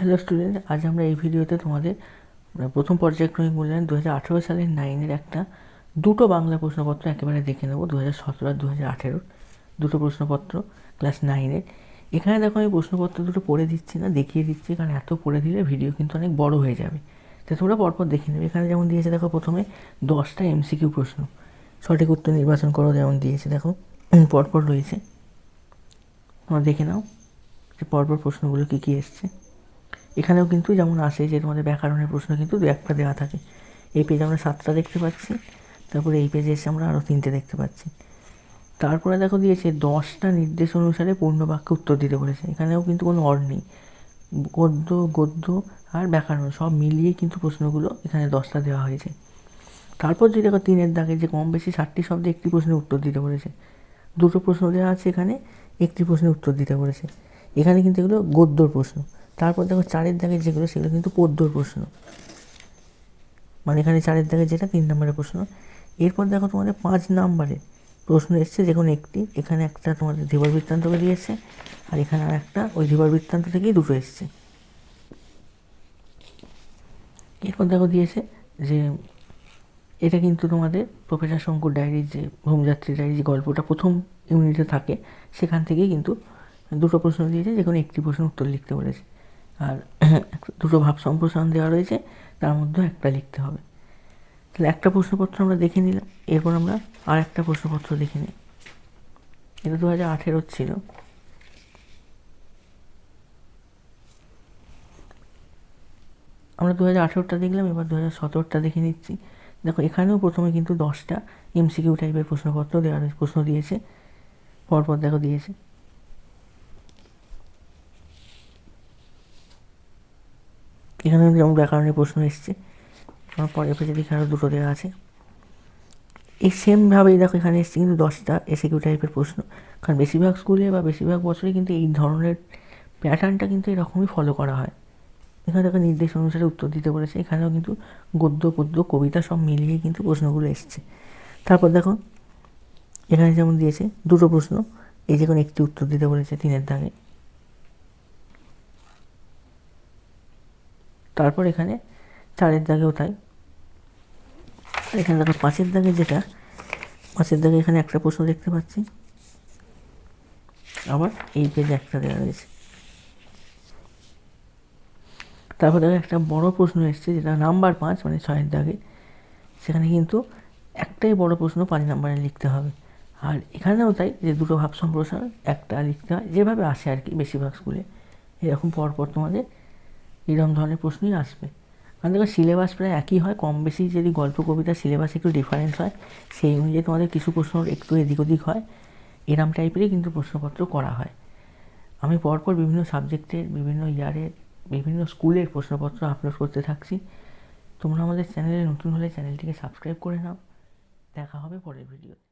Hello student আজ আমরা এই ভিডিওতে তোমাদের প্রথম পর্যায়ক্রমিক মূল্যায়ন দু হাজার আঠেরো সালের নাইনের একটা দুটো বাংলা প্রশ্নপত্র একেবারে দেখে নেব দু হাজার সতেরো আর দু হাজার আঠেরোর দুটো প্রশ্নপত্র ক্লাস নাইনের এখানে দেখো আমি প্রশ্নপত্র দুটো পড়ে দিচ্ছি না, দেখিয়ে দিচ্ছি, কারণ এত পড়ে দিলে ভিডিও কিন্তু অনেক বড় হয়ে যাবে। তো তোমরা পরপর দেখে নেবে। এখানে যেমন দিয়েছে দেখো প্রথমে দশটা এমসিকিউ প্রশ্ন, সঠিক উত্তর নির্বাচন করো যেমন দিয়েছে দেখো পরপর রয়েছে। তোমরা দেখে নাও যে পরপর প্রশ্নগুলো কী কী এসছে। এখানেও কিন্তু যেমন আসে যে তোমাদের ব্যাকরণের প্রশ্ন কিন্তু দু একটা দেওয়া থাকে। এই পেজে আমরা সাতটা দেখতে পাচ্ছি, তারপরে এই পেজে এসে আমরা আরও তিনটে দেখতে পাচ্ছি। তারপরে দেখো দিয়েছে, দশটা নির্দেশ অনুসারে পূর্ণ বাক্যে উত্তর দিতে বলেছে। এখানেও কিন্তু কোনো অর নেই। গদ্য গদ্য আর ব্যাকরণ সব মিলিয়ে কিন্তু প্রশ্নগুলো এখানে দশটা দেওয়া হয়েছে। তারপর যদি দেখো তিনের দাগে যে কম বেশি ষাটটি শব্দে একটি প্রশ্নের উত্তর দিতে বলেছে, দুটো প্রশ্ন দেওয়া আছে এখানে, একটি প্রশ্নের উত্তর দিতে বলেছে। এখানে কিন্তু এগুলো গদ্যর প্রশ্ন। তারপর দেখো চারের দাগে যেগুলো, সেগুলো কিন্তু পদ্মর প্রশ্ন। মানে এখানে চারের দাগে যেটা, তিন নম্বরের প্রশ্ন। এরপর দেখো তোমাদের পাঁচ নম্বরে প্রশ্ন এসছে যে কোনো একটি। এখানে একটা তোমাদের ধীবর বৃত্তান্তকে দিয়েছে আর এখানে আর একটা ওই ধীবর বৃত্তান্ত থেকেই দুটো এসছে। এরপর দেখো দিয়েছে যে এটা কিন্তু তোমাদের প্রফেসর শঙ্কর ডায়েরির যে হোমযাত্রী ডায়েরি যে গল্পটা প্রথম ইউনিটে থাকে, সেখান থেকেই কিন্তু দুটো প্রশ্ন দিয়েছে, যে কোনো একটি প্রশ্ন উত্তর লিখতে বলেছে। আর দুটো ভাব সম্প্রসারণ দেওয়া রয়েছে, তার মধ্যে একটা লিখতে হবে। তাহলে একটা প্রশ্নপত্র আমরা দেখে নিলাম, এরপর আমরা আর একটা প্রশ্নপত্র দেখে নিই। এটা দু হাজার আঠেরোর ছিল। আমরা দু হাজার আঠেরোটা দেখলাম, এবার দু হাজার সতেরোটা দেখে নিচ্ছি। দেখো, এখানেও প্রথমে কিন্তু দশটা এমসিকিউ টাইপের প্রশ্নপত্র দেওয়ার প্রশ্ন দিয়েছে, পরপর দেখো দিয়েছে। এখানে যেমন ব্যাকরণের প্রশ্ন এসছে, আমার পরের পেজে দেখে আরও দুটো দেওয়া আছে। এই সেমভাবেই দেখো এখানে এসছে কিন্তু দশটা এসিকিউ টাইপের প্রশ্ন। কারণ বেশিরভাগ স্কুলে বা বেশিরভাগ বছরে কিন্তু এই ধরনের প্যাটার্নটা কিন্তু এরকমই ফলো করা হয়। এখানে দেখো নির্দেশ অনুসারে উত্তর দিতে বলেছে, এখানেও কিন্তু গদ্য, পদ্য, কবিতা সব মিলিয়ে কিন্তু প্রশ্নগুলো এসছে। তারপর দেখো, এখানে যেমন দিয়েছে, দুটো প্রশ্ন। এই যে কোনো একটি উত্তর দিতে বলেছে তিনের দাগে। তারপর এখানে চারের দাগেও তাই এখানে দেখো পাঁচের দাগে যেটা, পাঁচের দাগে এখানে একটা প্রশ্ন দেখতে পাচ্ছি। আবার এই পেজে একটা দেওয়া রয়েছে। তারপর দেখো একটা বড় প্রশ্ন এসছে, যেটা নাম্বার পাঁচ মানে ছয়ের দাগে। সেখানে কিন্তু একটাই বড় প্রশ্ন পাঁচ নাম্বারে লিখতে হবে। আর এখানেও তাই যে দুটো ভাব সম্প্রসারণ, একটা লিখতে হয়। যেভাবে আসে আর কি বেশিরভাগ স্কুলে এরকম পরপর তোমাদের এরকম ধরনের প্রশ্নই আসবে। কারণ দেখো সিলেবাস প্রায় একই হয়, কম বেশি যদি গল্প, কবিতা সিলেবাস একটু ডিফারেন্স হয়, সেই অনুযায়ী তোমাদের কিছু প্রশ্ন একটু এদিক ওদিক হয়, এরম টাইপেরই কিন্তু প্রশ্নপত্র করা হয়। আমি পরপর বিভিন্ন সাবজেক্টের বিভিন্ন ইয়ারের বিভিন্ন স্কুলের প্রশ্নপত্র আপলোড করতে থাকছি। তোমরা আমাদের চ্যানেলে নতুন হলে চ্যানেলটিকে সাবস্ক্রাইব করে নাও। দেখা হবে পরের ভিডিওতে